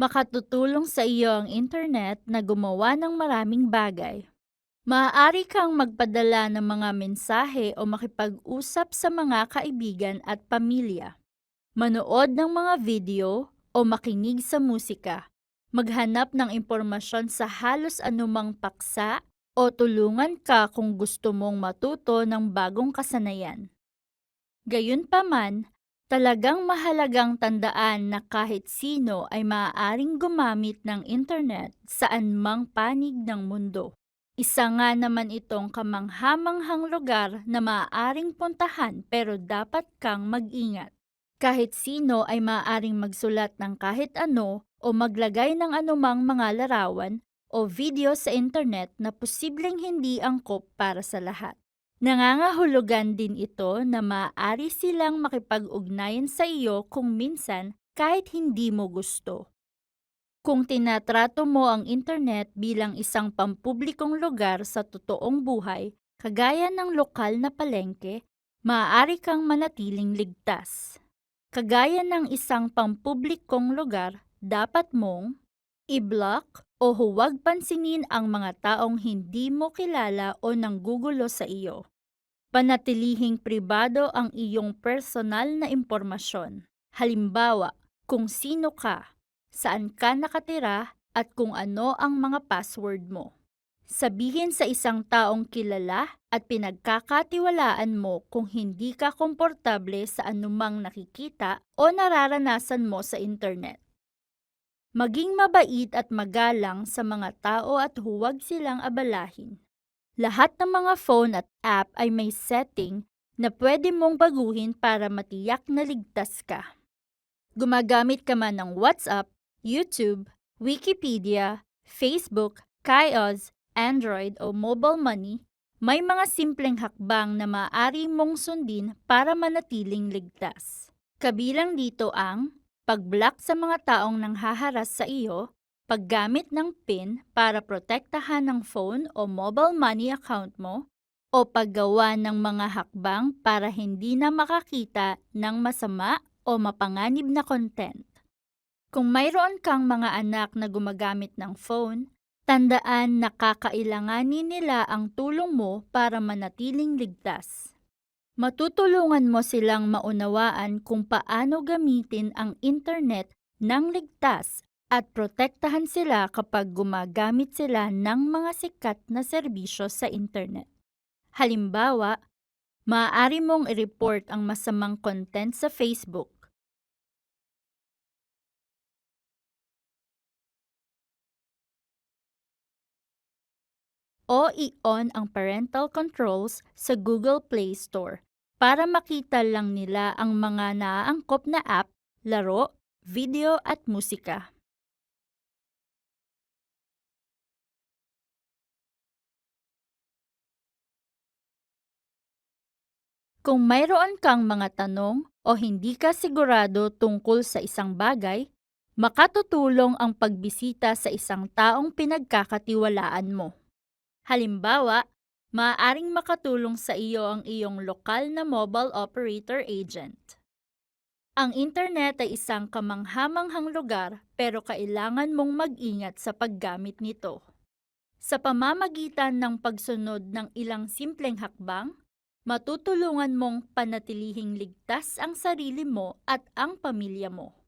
Makatutulong sa iyo ang internet na gumawa ng maraming bagay. Maaari kang magpadala ng mga mensahe o makipag-usap sa mga kaibigan at pamilya. Manood ng mga video o makinig sa musika. Maghanap ng impormasyon sa halos anumang paksa o tulungan ka kung gusto mong matuto ng bagong kasanayan. Gayunpaman, talagang mahalagang tandaan na kahit sino ay maaaring gumamit ng internet saan mang panig ng mundo. Isa nga naman itong kamanghamanghang lugar na maaaring puntahan pero dapat kang mag-ingat. Kahit sino ay maaaring magsulat ng kahit ano o maglagay ng anumang mga larawan o video sa internet na posibleng hindi angkop para sa lahat. Nangangahulugan din ito na maaari silang makipag-ugnayan sa iyo kung minsan kahit hindi mo gusto. Kung tinatrato mo ang internet bilang isang pampublikong lugar sa totoong buhay, kagaya ng lokal na palengke, maaari kang manatiling ligtas. Kagaya ng isang pampublikong lugar, dapat mong i-block o huwag pansinin ang mga taong hindi mo kilala o nanggugulo sa iyo. Panatilihing pribado ang iyong personal na impormasyon. Halimbawa, kung sino ka, saan ka nakatira, at kung ano ang mga password mo. Sabihin sa isang taong kilala at pinagkakatiwalaan mo kung hindi ka komportable sa anumang nakikita o nararanasan mo sa internet. Maging mabait at magalang sa mga tao at huwag silang abalahin. Lahat ng mga phone at app ay may setting na pwede mong baguhin para matiyak na ligtas ka. Gumagamit ka man ng WhatsApp, YouTube, Wikipedia, Facebook, Kiosk, Android o Mobile Money, may mga simpleng hakbang na maaari mong sundin para manatiling ligtas. Kabilang dito ang pag-block sa mga taong nanghaharas sa iyo, paggamit ng PIN para protektahan ng phone o mobile money account mo, o paggawa ng mga hakbang para hindi na makakita ng masama o mapanganib na content. Kung mayroon kang mga anak na gumagamit ng phone, tandaan na kakailanganin nila ang tulong mo para manatiling ligtas. Matutulungan mo silang maunawaan kung paano gamitin ang internet ng ligtas at protektahan sila kapag gumagamit sila ng mga sikat na serbisyo sa internet. Halimbawa, maaari mong i-report ang masamang content sa Facebook. O i-on ang parental controls sa Google Play Store para makita lang nila ang mga naaangkop na app, laro, video at musika. Kung mayroon kang mga tanong o hindi ka sigurado tungkol sa isang bagay, makatutulong ang pagbisita sa isang taong pinagkakatiwalaan mo. Halimbawa, maaaring makatulong sa iyo ang iyong lokal na mobile operator agent. Ang internet ay isang kamanghamanghang lugar pero kailangan mong mag-ingat sa paggamit nito. Sa pamamagitan ng pagsunod ng ilang simpleng hakbang, matutulungan mong panatilihing ligtas ang sarili mo at ang pamilya mo.